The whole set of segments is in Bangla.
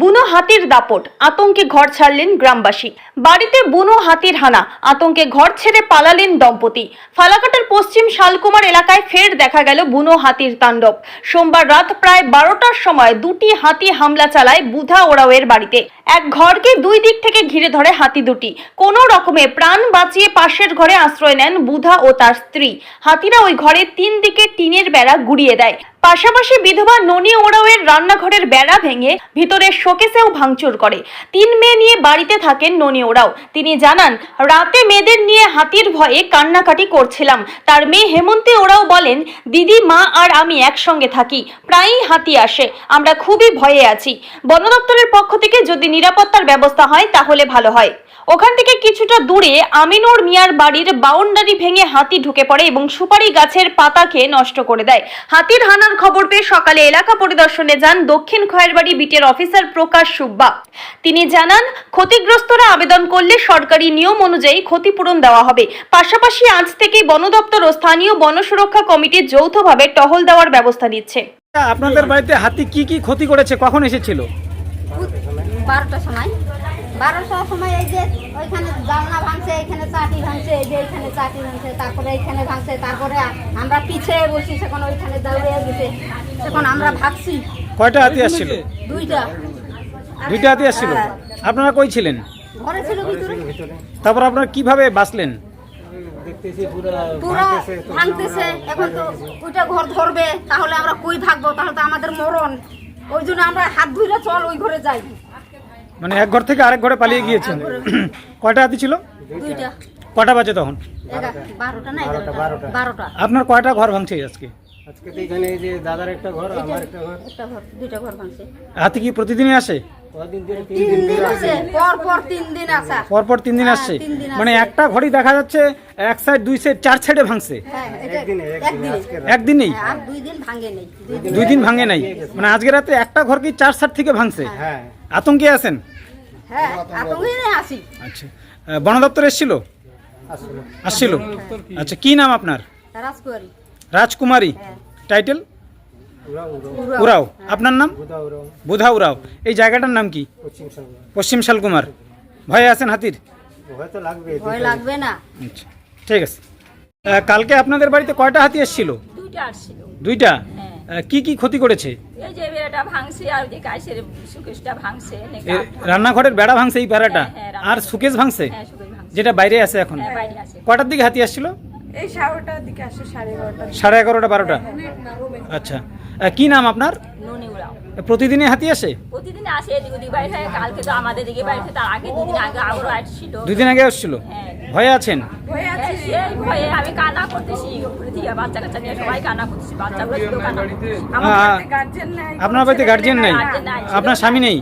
বুনো হাতির দাপট, আতঙ্কে ঘর ছাড়লেন গ্রামবাসী। বাড়িতে বুনো হাতির হানা, আতঙ্কে ঘর ছেড়ে পালালেন দম্পতি। ফালাকাটার পশ্চিম শালকুমার এলাকায় ফের দেখা গেল বুনো হাতির তাণ্ডব। সোমবার রাত প্রায় বারোটার সময় দুটি হাতি হামলা চালায় বুধা ওরাওয়ের বাড়িতে। এক ঘরকে দুই দিক থেকে ঘিরে ধরে হাতি দুটি। কোনো রকমে প্রাণ বাঁচিয়ে পাশের ঘরে আশ্রয় নেন বুধা ও তার স্ত্রী। হাতিরা ওই ঘরে তিন দিকে টিনের বেড়া গুড়িয়ে দেয়। পাশাপাশি বিধবা ননি ওরাওয়ের রান্নাঘরের বেড়া ভেঙে ভিতরে শোকেসেও ভাঙচুর করে। তিন মেয়ে নিয়ে বাড়িতে থাকেন ননি ওরাও তিনি জানান, রাতে মেয়েদের নিয়ে হাতির ভয়ে কান্নাকাটি করছিলাম। তার মেয়ে হেমন্তী ওরাও বলেন, দিদি, মা আর আমি একসঙ্গে থাকি। প্রায়ই হাতি আসে। আমরা খুবই ভয়ে আছি। বন দপ্তরের পক্ষ থেকে যদি নিরাপত্তার ব্যবস্থা হয়, তাহলে ভালো হয়। ওখান থেকে কিছুটা দূরে আমিনুর মিয়ার বাড়ির বাউন্ডারি ভেঙে হাতি ঢুকে পড়ে এবং সুপারি গাছের পাতা খেয়ে নষ্ট করে দেয়। হাতির হানার খবর পেয়ে সকালে এলাকা পরিদর্শনে যান দক্ষিণ খয়েরবাড়ি বিটের অফিসার প্রকাশ সুব্বা। তিনি জানান, ক্ষতিগ্রস্তরা আবেদন করলে সরকারি নিয়ম অনুযায়ী ক্ষতিপূরণ দেওয়া হবে। পাশাপাশি আজ থেকেই বন দপ্তর ও স্থানীয় বন সুরক্ষা কমিটি যৌথভাবে টহল দেওয়ার ব্যবস্থা নিচ্ছে। আপনাদের বাড়িতে হাতি কি কি ক্ষতি করেছে? কখন এসেছিল? বারোটার সময়। বারোটার সময় এই যে ওইখানে জানলা ভাঙছে এখানে চাটি ভাঙছে এই যে এখানে চাটি ভাঙছে তারপরে এখানে ভাঙছে তারপরে আমরা পিছিয়ে বসি সেখন ওইখানে দৌড়ে গেছে সেখন আমরা ভাবছি কয়টা হাতি আসছিল? দুইটা। দুইটা হাতি আসছিল? হ্যাঁ। আপনারা কই ছিলেন? ঘরে ছিল ভিতরে। তারপর আপনারা কীভাবে বাঁচলেন? পুরো ভাঙতেছে এখন তো ওইটা ঘর ধরবে তাহলে আমরা কই ভাগবো? তাহলে তো আমাদের মরণ। ওই জন্য আমরা হাত ধুইলে চল ওই ঘরে যাই। মানে এক ঘর থেকে আরেক ঘরে পালিয়ে গিয়েছেন। কয়টা হাতি ছিল? কটা বাজে তখন? আপনার কয়টা ঘর ভাঙছে আজকে? আজকে তো এখানে এই যে দাদার একটা ঘর আমার একটা ঘর। একটা ঘর দুইটা ঘর ভাঙছে। হাতি কি প্রতিদিনই আসে? কদিন ধরে তিন তিন দিন আছে পর পর তিন দিন আসা পরপর তিন দিন হ্যাঁ, আসছে। মানে একটা ঘড়ি দেখা যাচ্ছে এক সাইড দুই সাইড চার সাইডে ভাঙছে। হ্যাঁ একদিনে একদিনেই। হ্যাঁ, দুই দিন ভাঙে নেই। মানে আজকে রাতে একটা ঘর কি চার সাইড থেকে ভাঙছে। হ্যাঁ। আতঙ্কে আছেন? হ্যাঁ আতঙ্কে নেই আসি। আচ্ছা। বন দপ্তর এসেছিল? আসছিল। আচ্ছা কি নাম আপনার? রাজকুমারী। হ্যাঁ। টাইটেল। উরাও। আপনার নাম? বুধা উরাও। এই জায়গাটার নাম কি? পশ্চিম শালকুমার। ভয়ে আছেন হাতির? লাগবে। ভয় লাগবে না। আচ্ছা ঠিক আছে। কালকে আপনাদের বাড়িতে কয়টা হাতি এসেছিল? দুইটা আসছিল। দুইটা? হ্যাঁ। কি কি ক্ষতি করেছে? এই যে বেড়াটা ভাঙছে আর যে গাছের সুকেশটা ভাঙছে নে এ, কাঠ- রান্নাঘরের বেড়া ভাঙছে এই বেড়াটা? হ্যাঁ, হ্যাঁ, আর সুকেশ ভাঙছে? হ্যাঁ সুকেশ ভাঙছে। যেটা বাইরে আছে এখন? কটার দিকে হাতি আসছিল? এই সাড়েটার দিকে আসে সাড়ে এগারোটা সাড়ে এগারোটা বারোটা? আচ্ছা। কি নাম আপনার? প্রতিদিনে হাতি আসে? প্রতিদিন আসে এদিক ওদিক বাইরে হয় কালকে তো আমাদের দিকে বাইরে তার আগে দুদিন আগে আসছিল। দুই আগে আসছিল? হ্যাঁ। ভয়ে আছেন? সেই ভয়ে আমি কান্না করতেছি। বাচ্চা কাচ্চা নিয়ে সবাই কান্না করতেছি বাচ্চাগুলো শুধু কান্না করতেছে। আমার আহ, বাড়িতে গার্জেন নাই আপনার বাড়িতে গার্জিয়ান নাই? আপনার স্বামী নেই?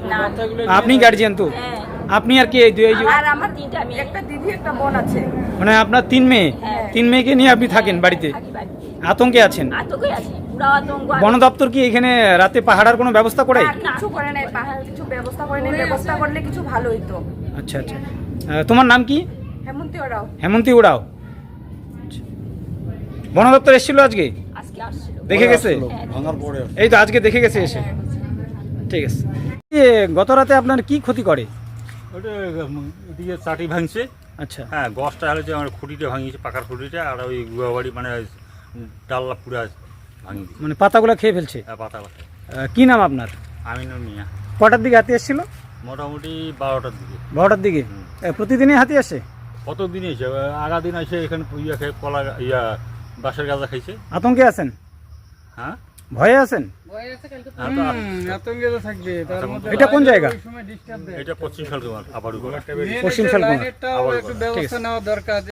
আপনি গার্জিয়ান তো? হ্যাঁ। আপনি আর কি এই দুই আর আমার তিনটা মেয়ে। একটা দিদি একটা বোন আছে। মানে আপনার তিন মেয়ে? হ্যাঁ। তিন মেয়েকে নিয়ে আপনি থাকেন বাড়িতে? আতঙ্কে আছেন? আতঙ্কে বন দপ্তর কি এখানে রাতে পাহাড়ার কোনো ব্যবস্থা করে? কিছু করে নাই পাহাড় কিছু ব্যবস্থা করে নাই ব্যবস্থা করলে কিছু ভালো হইতো। আচ্ছা আচ্ছা। তোমার নাম কি? হেমন্তী ওরাও। হেমন্তী উড়াও আচ্ছা। বন দপ্তর এসেছিল আজকে? আজকে আসছিল। দেখে গেছে? হ্যাঁ, এই তো আজকে দেখে গেছে এসে। ঠিক আছে। এ, গত রাতে আপনার কি ক্ষতি করে? ওটা এদিকে চাটি ভাঙছে। আচ্ছা। হ্যাঁ গছটা হলে যে আমার খুঁটিটা ভাঙিয়েছে পাকার খুঁটিটা আর ওই গুয়াবাড়ি মানে ডাল্লা পুরা মানে পাতাগুলো খেয়ে ফেলছে? হ্যাঁ, পাতা পাতা আহ, কি নাম আপনার? আমিনুর মিয়া। কটার দিকে হাতি এসেছিল? মোটামুটি বারোটার দিকে। বারোটার দিকে? প্রতিদিনই হাতি আসে? কত দিন এসে? আগা দিন এসে এখানে ইয়া খেয়ে কলা ইয়া বাঁশের গাঁজা খাইছে। আতঙ্কে আছেন? হ্যাঁ? ভয়ে আছেন? হ্যাঁ, এটা কোন জায়গা? এটা পশ্চিম শালকুমার শালকুমার।